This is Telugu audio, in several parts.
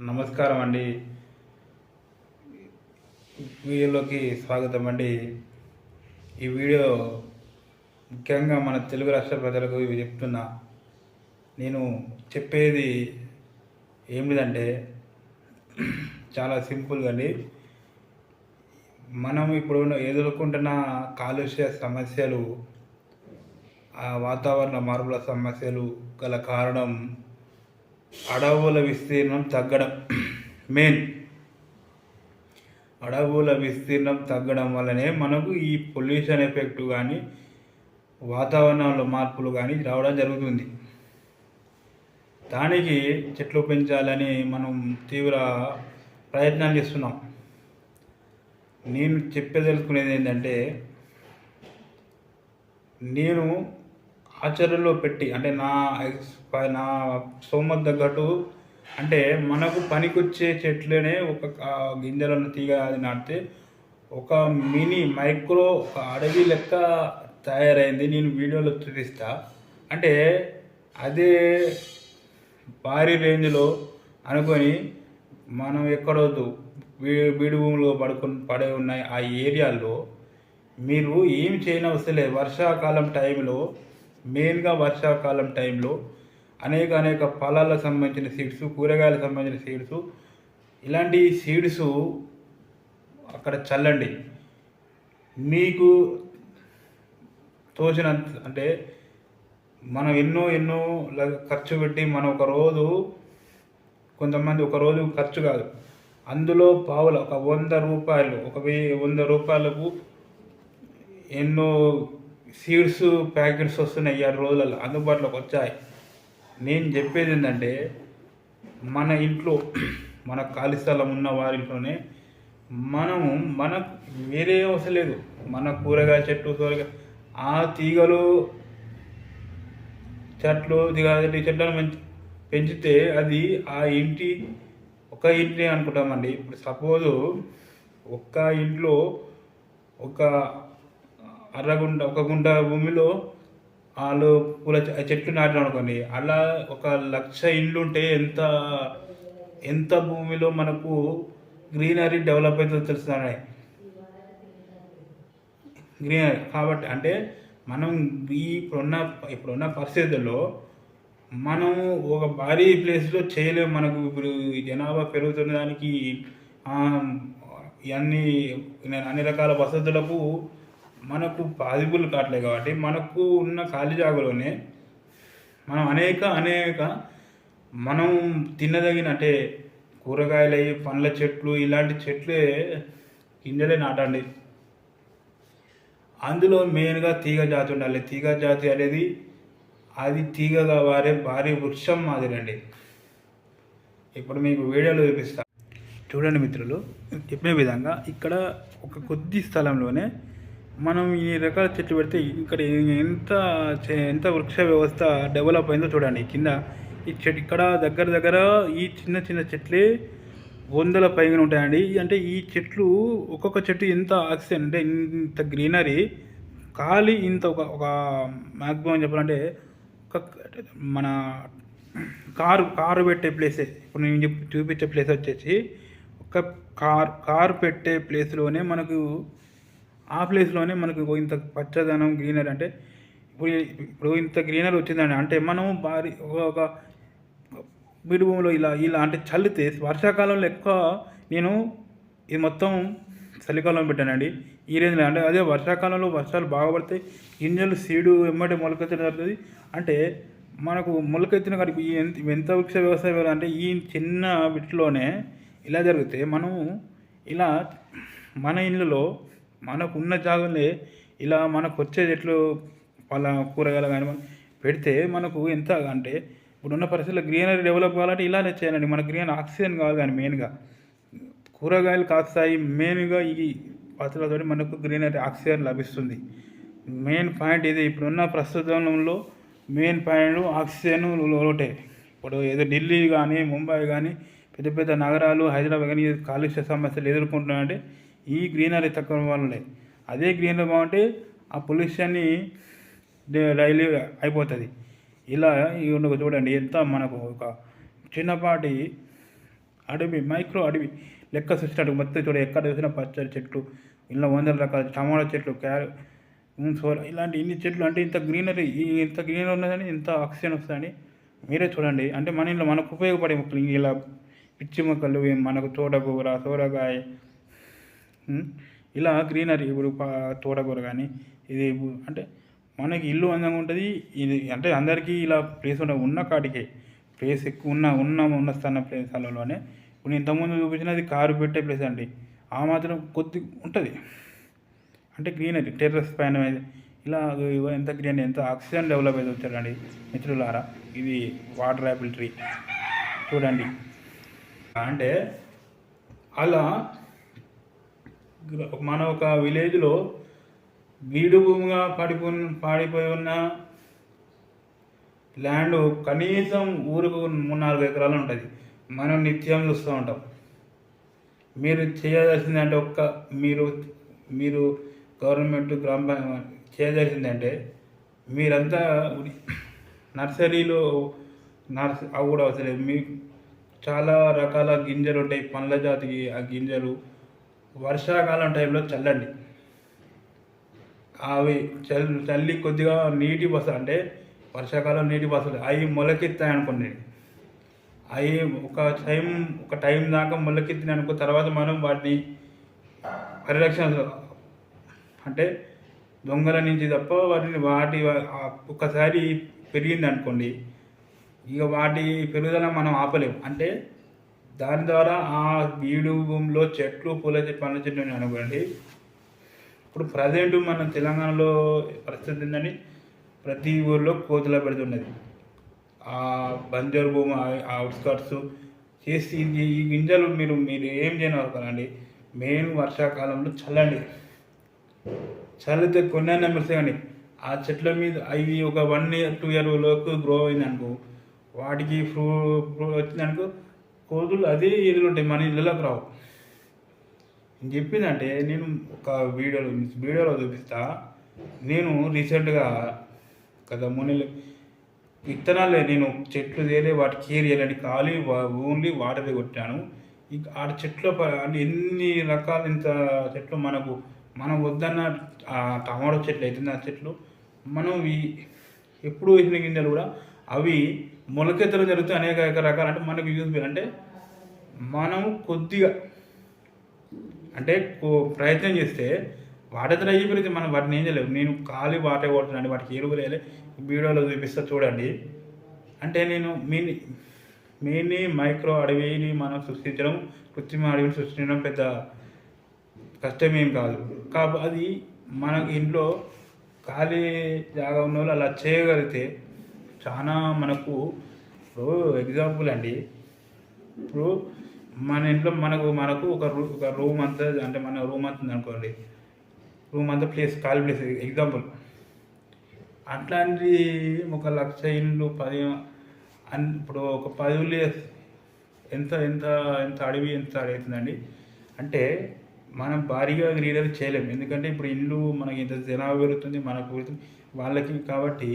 నమస్కారం అండి వీడియోలోకి స్వాగతం అండి ఈ వీడియో ముఖ్యంగా మన తెలుగు రాష్ట్ర ప్రజలకు ఇవి చెప్తున్నా. నేను చెప్పేది ఏమిటంటే చాలా సింపుల్గా అండి మనం ఇప్పుడు ఎదుర్కొంటున్న కాలుష్య సమస్యలు ఆ వాతావరణ మార్పుల సమస్యలు గల కారణం అడవుల విస్తీర్ణం తగ్గడం మెయిన్. అడవుల విస్తీర్ణం తగ్గడం వల్లనే మనకు ఈ పొల్యూషన్ ఎఫెక్ట్ కానీ వాతావరణంలో మార్పులు కానీ రావడం జరుగుతుంది. దానికి చెట్లు పెంచాలని మనం తీవ్ర ప్రయత్నాలు చేస్తున్నాం. నేను చెప్పదలుచుకునేది ఏంటంటే నేను ఆచరణలో పెట్టి అంటే నా నా సోమత తగ్గట్టు అంటే మనకు పనికొచ్చే చెట్లనే ఒక గింజలను తీగ అది నాటితే ఒక మినీ మైక్రో ఒక అడవి లెక్క తయారైంది. నేను వీడియోలో చూపిస్తా. అంటే అదే భారీ రేంజ్లో అనుకొని మనం ఎక్కడొద్దు బీ- బీడు భూములు పడుకుని పడే ఉన్నాయి ఆ ఏరియాల్లో మీరు ఏం చేయనవసరం లేదు. వర్షాకాలం టైంలో మెయిన్గా వర్షాకాలం టైంలో అనేక అనేక ఫలాలకు సంబంధించిన సీడ్స్ కూరగాయలకు సంబంధించిన సీడ్స్. ఇలాంటి సీడ్స్ అక్కడ చల్లండి. మీకు తోచినంత అంటే మనం ఎన్నో ఎన్నో ల- ఖర్చు పెట్టి మనం ఒక రోజు కొంతమంది ఒక రోజు ఖర్చు కాదు. అందులో పావుల ఒక వంద రూపాయలు ఒక వెయ్యి వంద రూపాయలకు ఎన్నో సీడ్స్ ప్యాకెట్స్ వస్తున్నాయి ఆరు రోజులలో అందుబాటులోకి వచ్చాయి. నేను చెప్పేది ఏంటంటే మన ఇంట్లో మన ఖాళీ స్థలం ఉన్న వారింట్లోనే మనము మన వేరే అవసరం లేదు. మన కూరగాయ చెట్టు కూరగాయ ఆ తీగలు చెట్లు దిగాలి చెట్లను పెంచి పెంచితే అది ఆ ఇంటి ఒక ఇంటిని అనుకుంటామండి. ఇప్పుడు సపోజు ఒక్క ఇంట్లో ఒక అర్రగుంట ఒక గుంట భూమిలో వాళ్ళు పూల చె- చెట్లు నాటినాం అనుకోండి అలా ఒక లక్ష ఇండ్లు ఉంటే ఎంత ఎంత భూమిలో మనకు గ్రీనరీ డెవలప్ అవుతుందో తెలుస్తుంది గ్రీనరీ కాబట్టి అంటే మనం ఈ ఇప్పుడున్న ఇప్పుడున్న పరిస్థితుల్లో మనం ఒక భారీ ప్లేస్లో చేయలేము మనకు ఇప్పుడు జనాభా పెరుగుతున్న దానికి అన్ని అన్ని రకాల వసతులకు మనకు పాసిబుల్ కావట్లేదు కాబట్టి మనకు ఉన్న ఖాళీ జాగాలోనే మనం అనేక అనేక మనం తినదగిన అంటే కూరగాయలు పండ్ల చెట్లు ఇలాంటి చెట్లే గింజలే నాటండి. అందులో మెయిన్గా తీగ జాతి ఉండాలి. తీగ జాతి అనేది అది తీగగా వారే భారీ వృక్షం మాదిరండి. ఇప్పుడు మీకు వీడియోలో చూపిస్తాను చూడండి మిత్రులు చెప్పిన విధంగా ఇక్కడ ఒక కొద్ది స్థలంలోనే మనం ఈ రకాల చెట్లు పెడితే ఇక్కడ ఎంత ఎంత వృక్ష వ్యవస్థ డెవలప్ అయిందో చూడండి. కింద ఈ చెట్టు ఇక్కడ దగ్గర దగ్గర ఈ చిన్న చిన్న చెట్లే వందల పైగా ఉంటాయండి. అంటే ఈ చెట్లు ఒక్కొక్క చెట్టు ఎంత ఆక్సిజన్ అంటే ఇంత గ్రీనరీ ఖాళీ ఇంత ఒక ఒక మ్యాక్సిమం చెప్పాలంటే ఒక మన కారు కారు పెట్టే ప్లేసే ఇప్పుడు నేను చూపించే ప్లేస్ వచ్చేసి ఒక కార్ కారు పెట్టే ప్లేస్లోనే మనకు ఆ ప్లేస్లోనే మనకు ఇంత పచ్చదనం గ్రీనరీ అంటే ఇప్పుడు ఇప్పుడు ఇంత గ్రీనరీ వచ్చిందండి. అంటే మనం భారీ ఒక- ఒక బీడు భూమిలో ఇలా ఇలా అంటే చల్లితే వర్షాకాలంలో ఎక్కువ నేను ఇది మొత్తం చలికాలం పెట్టానండి. ఈ రేంజ్లో అంటే అదే వర్షాకాలంలో వర్షాలు బాగా పడతాయి. గింజలు సీడు ఎమ్మటి మొలకెత్తడం జరుగుతుంది అంటే మనకు మొలకెత్తిన కాడికి ఈ ఎంత ఎంత వృక్ష వ్యవసాయం అంటే ఈ చిన్న విట్లోనే ఇలా జరిగితే మనం ఇలా మన ఇళ్ళలో మనకున్న జాగాలే ఇలా మనకు వచ్చే చెట్లు పలా కూరగాయలు కానీ పెడితే మనకు ఎంత అంటే ఇప్పుడున్న పరిస్థితుల్లో గ్రీనరీ డెవలప్ కావాలంటే ఇలానే చేయాలండి. మన గ్రీన్ ఆక్సిజన్ కావాలి కానీ మెయిన్గా. కూరగాయలు కాస్తాయి. మెయిన్గా ఈ పత్రులతో మనకు గ్రీనరీ ఆక్సిజన్ లభిస్తుంది. మెయిన్ పాయింట్ ఇది. ఇప్పుడున్న ప్రస్తుతంలో మెయిన్ పాయింట్ ఆక్సిజన్ లోటే. ఇప్పుడు ఏదో ఢిల్లీ కానీ ముంబై కానీ పెద్ద పెద్ద నగరాలు హైదరాబాద్ కానీ కాలుష్య సమస్యలు ఎదుర్కొంటున్నాయంటే ఈ గ్రీనరీ తక్కువ వల్లనే అదే గ్రీనరీ బాగుంటే ఆ పొల్యూషన్ని డైలీ అయిపోతుంది. ఇలా ఈ ఉండకు చూడండి ఎంత మనకు ఒక చిన్నపాటి అడవి మైక్రో అడవి లెక్క చూసినట్టు మొత్తం చూడ ఎక్కడ చూసినా పచ్చడి చెట్లు ఇలా వందల రకాల టమాటా చెట్లు క్యారెట్ సోల ఇలాంటి ఇన్ని చెట్లు అంటే ఇంత గ్రీనరీ ఇంత గ్రీనరీ ఉన్నదని ఇంత ఆక్సిజన్ వస్తుందని మీరే చూడండి. అంటే మన ఇంట్లో మనకు ఉపయోగపడే మొక్కలు ఇలా పిచ్చి మొక్కలు మనకు తోటకూర సోరకాయ ఇలా గ్రీనరీ ఇప్పుడు తోటకూర కానీ ఇది అంటే మనకి ఇల్లు అందంగా ఉంటుంది. ఇది అంటే అందరికీ ఇలా ప్లేస్ ఉండదు ఉన్న కాటికే ప్లేస్ ఎక్కువ ఉన్న ఉన్న ఉన్న స్థాన ప్లేసాలలోనే. ఇప్పుడు నేను ఇంతకుముందు చూపించినది కారు పెట్టే ప్లేస్ అండి. ఆ మాత్రం కొద్ది ఉంటుంది. అంటే గ్రీనరీ టెర్రస్ పైన ఇలా ఎంత గ్రీనరీ ఎంత ఆక్సిజన్ డెవలప్ అయితే వచ్చాడండి మిత్రులారా. ఇది వాటర్ యాపిల్ ట్రీ. చూడండి. అంటే అలా మన ఒక విలేజ్లో బీడు భూమిగా పడిపో పాడిపోయి ఉన్న ల్యాండ్ కనీసం ఊరుకు మూడు నాలుగు ఎకరాలు ఉంటుంది. మనం నిత్యం చూస్తూ ఉంటాం. మీరు చేయాల్సింది అంటే ఒక్క మీరు మీరు గవర్నమెంట్ గ్రామ పం- మీరంతా నర్సరీలో నర్స్ అవి కూడా అవసరం మీ మీకు చాలా రకాల గింజలు ఉంటాయి పండ్ల జాతికి ఆ గింజలు వర్షాకాలం టైంలో చల్లండి. అవి చల్ చల్లి కొద్దిగా నీటి బస అంటే వర్షాకాలం నీటి బసలు అవి మొలకెత్తాయి అనుకోండి. అవి ఒక టైం ఒక టైం దాకా మొలకెత్తిన అనుకో తర్వాత మనం వాటిని పరిరక్షణ అంటే దొంగల నుంచి తప్ప వాటిని వాటి ఒకసారి ఒక్కసారి పెరిగింది అనుకోండి ఇక వాటి పెరుగుదల మనం ఆపలేము. అంటే దాని ద్వారా ఆ బీడు భూమిలో చెట్లు పూల చెట్లు పండ్ల చెట్లు ఉన్నాయి అనుకోండి. ఇప్పుడు ప్రజెంట్ మన తెలంగాణలో పరిస్థితి ఏంటంటే ప్రతి ఊరిలో కోతుల పెడుతున్నది ఆ బంజారు భూమి ఆ అవుట్స్కట్స్ చేసి ఈ గింజలు మీరు మీరు ఏం చేయనవసరండి మెయిన్ వర్షాకాలంలో చల్లండి. చల్లితే కొన్ని నెంబర్స్ కానీ ఆ చెట్ల మీద అవి ఒక వన్ ఇయర్ టూ ఇయర్ లోపు గ్రో అయిందనుకో వాటికి ఫ్రూ వచ్చిందనుకో కోతులు అదే ఏరియాలో ఉంటాయి మన ఇళ్ళలోకి రావు. నేను చెప్పిందంటే నేను ఒక వీడియోలో వీడియోలో చూపిస్తా. నేను రీసెంట్గా కదా మునిలు విత్తనాలే నేను చెట్లు తేలే వాటి కేర్ చేయాలని ఖాళీ ఓన్లీ వాటర్ కొట్టాను. ఇక ఆ చెట్లు అంటే ఎన్ని రకాల ఇంత చెట్లు మనకు మనం వద్దన్న టమాటో చెట్లు అవుతుంది ఆ చెట్లు. మనం ఎప్పుడు వేసిన గింజలు కూడా అవి మొలకెత్తడం జరుగుతాయి అనేక రకాలు అంటే మనకు యూజ్ అంటే మనం కొద్దిగా అంటే ప్రయత్నం చేస్తే వాటర్ అయిపోయింది మనం వాటిని ఏం చేయలేము. నేను ఖాళీ వాటే కొడుతున్నాను వాటికి ఎరువులు వేయలే వీడియోలో చూపిస్తా చూడండి. అంటే నేను మీని మీని మైక్రో అడవిని మనం సృష్టించడం కృత్రిమ అడవిని సృష్టించడం పెద్ద కష్టమేం కాదు. కాబ అది మన ఇంట్లో ఖాళీ జాగా ఉన్న వాళ్ళు అలా చేయగలిగితే చాలా మనకు ఇప్పుడు ఎగ్జాంపుల్ అండి. ఇప్పుడు మన ఇంట్లో మనకు మనకు ఒక రూ ఒక రూమ్ అంతా అంటే మన రూమ్ అంతా అనుకోండి. రూమ్ అంతా ప్లేస్ ఖాళీ ప్లేస్ ఎగ్జాంపుల్ అట్లాంటి ఒక లక్ష ఇండ్లు పది అన్ ఇప్పుడు ఒక పది ఎంత ఎంత ఎంత అడవి ఎంత అవుతుందండి? అంటే మనం భారీగా గ్రీనరీ చేయలేము ఎందుకంటే ఇప్పుడు ఇల్లు మనకి ఇంత జనాభా పెరుగుతుంది మనకు పెరుగుతుంది. వాళ్ళకి కాబట్టి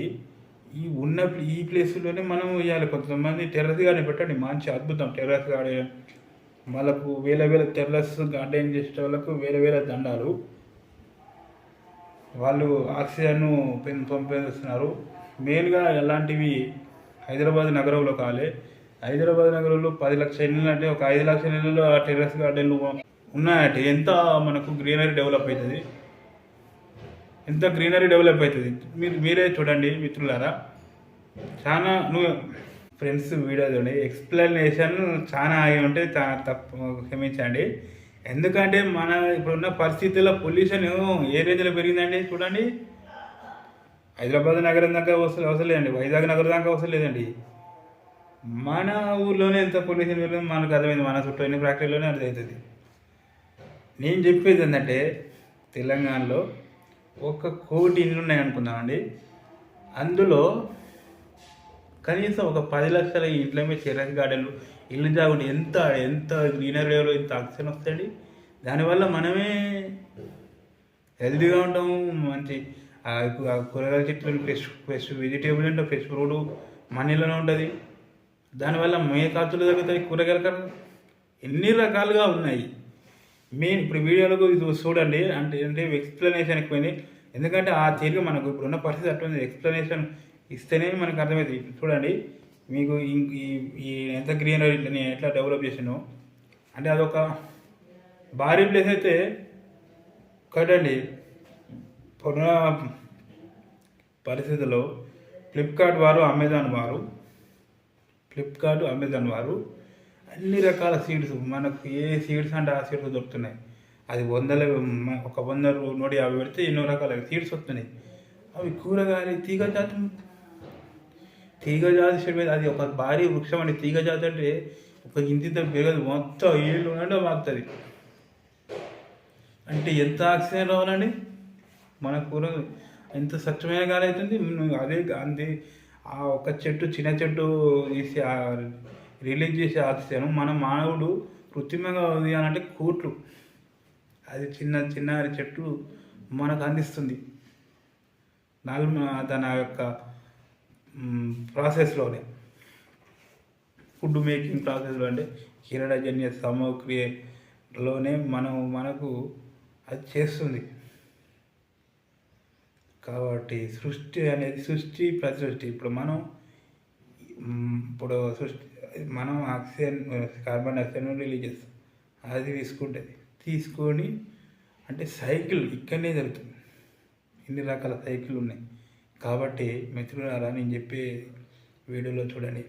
ఈ ఉన్న ఈ ప్లేస్లోనే మనం వేయాలి కొంతమంది టెర్రస్ గార్డెన్ పెట్టండి. మంచి అద్భుతం. Terrace garden. వాళ్ళకు వేల వేల టెర్రస్ గార్డెన్ చేసే వాళ్ళకు వేల వేల దండాలు. వాళ్ళు ఆక్సిజన్ పంపిస్తున్నారు. మెయిన్గా ఎలాంటివి? హైదరాబాద్ నగరంలో కాలే. హైదరాబాద్ నగరంలో పది లక్షల ఇళ్ళు అంటే ఒక ఐదు లక్షల ఇళ్ళలో ఆ టెర్రస్ గార్డెన్లు ఉన్నాయంటే ఎంత మనకు గ్రీనరీ డెవలప్ అవుతుంది? ఎంత గ్రీనరీ డెవలప్ అవుతుంది? మీరు మీరే చూడండి మిత్రులారా. చాలా నువ్వు ఫ్రెండ్స్ వీడియో చూడండి. ఎక్స్ప్లెనేషన్ చాలా ఆగి ఉంటే చాలా తప్పు క్షమించండి. ఎందుకంటే మన ఇప్పుడున్న పరిస్థితుల్లో పొల్యూషన్ ఏ రేంజ్లో పెరిగిందండి చూడండి. హైదరాబాద్ నగరం దాకా అవసరం అవసరం లేదండి. వైజాగ్ నగరం దాకా అవసరం లేదండి. మన ఊర్లోనే ఎంత పొల్యూషన్ పెరిగింది మనకు అర్థమైంది? మన చుట్టూ ఎన్ని ఫ్యాక్టరీలోనే అర్థమవుతుంది. నేను చెప్పేది ఏంటంటే తెలంగాణలో ఒక కోటి ఇండ్లు ఉన్నాయి అనుకుందామండి. అందులో కనీసం ఒక పది లక్షల ఇంట్లో మీద టెర్రస్ గార్డెన్లు ఇల్లు జాగుంటే ఎంత ఎంత గ్రీనరీలో ఎంత ఆక్సిజన్ వస్తాయండి? దానివల్ల మనమే హెల్తీగా ఉంటాము మంచి కూరగాయల చెట్లు ఫ్రెష్ ఫ్రెష్ వెజిటేబుల్ అంటే ఫ్రెష్ ఫ్రూట్ మనీలోనే ఉంటుంది. దానివల్ల మే ఖర్చులు తగ్గుతాయి కూరగాయల ఖర్చు ఎన్ని రకాలుగా ఉన్నాయి. మెయిన్ ఇప్పుడు వీడియోలకు ఇది చూడండి. అంటే అంటే ఎక్స్ప్లెనేషన్ ఎక్కువైంది. ఎందుకంటే ఆ తీరుగా మనకు ఇప్పుడున్న పరిస్థితి అట్లుంది. ఎక్స్ప్లెనేషన్ ఇస్తేనే మనకు అర్థమవుతుంది చూడండి. మీకు ఈ ఎంత గ్రీనరీ నేను ఎట్లా డెవలప్ చేసాను అంటే అదొక భారీ ప్లేస్ అయితే కదండి. పునః పరిస్థితుల్లో ఫ్లిప్కార్ట్ వారు అమెజాన్ వారు ఫ్లిప్కార్ట్ అమెజాన్ వారు అన్ని రకాల సీడ్స్ మనకు ఏ సీడ్స్ అంటే ఆ సీడ్స్ దొరుకుతున్నాయి. అది వందల ఒక వంద నూట యాభై పెడితే ఎన్నో రకాల సీడ్స్ వస్తున్నాయి. అవి కూరగాయలు తీగ జాతి తీగ జాతి చెట్టు మీద అది ఒక భారీ వృక్షం అండి. తీగ జాతి అంటే ఒక ఇంతింత పెరగదు మొత్తం ఏళ్ళు ఉన్నట్టు మారుతుంది. అంటే ఎంత ఆక్సిజన్ రావాలండి? మన కూర ఎంత స్వచ్ఛమైన గాలి అవుతుంది? అదే అంతే. ఆ ఒక చెట్టు చిన్న చెట్టు తీసి ఆ రిలీజ్ చేసే ఆక్సిజన్ మన మానవుడు కృత్రిమంగా అంటే కోట్లు. అది చిన్న చిన్న చెట్లు మనకు అందిస్తుంది. నాలుగు దాని యొక్క ప్రాసెస్లోనే ఫుడ్ మేకింగ్ ప్రాసెస్లో అంటే కిరణజన్య సామగ్రిలోనే మనం మనకు అది చేస్తుంది. కాబట్టి సృష్టి అనేది సృష్టి ప్రసృష్టి ఇప్పుడు మనం ఇప్పుడు సృష్టి మనం ఆక్సిజన్ కార్బన్ డైఆక్సైడ్ రిలీజ్ చేస్తాం. అది తీసుకుంటుంది. తీసుకొని అంటే సైకిల్ ఇక్కడనే జరుగుతుంది. ఇన్ని రకాల సైకిల్ ఉన్నాయి. కాబట్టి మిత్రులారా నేను చెప్పే వీడియోలో చూడండి.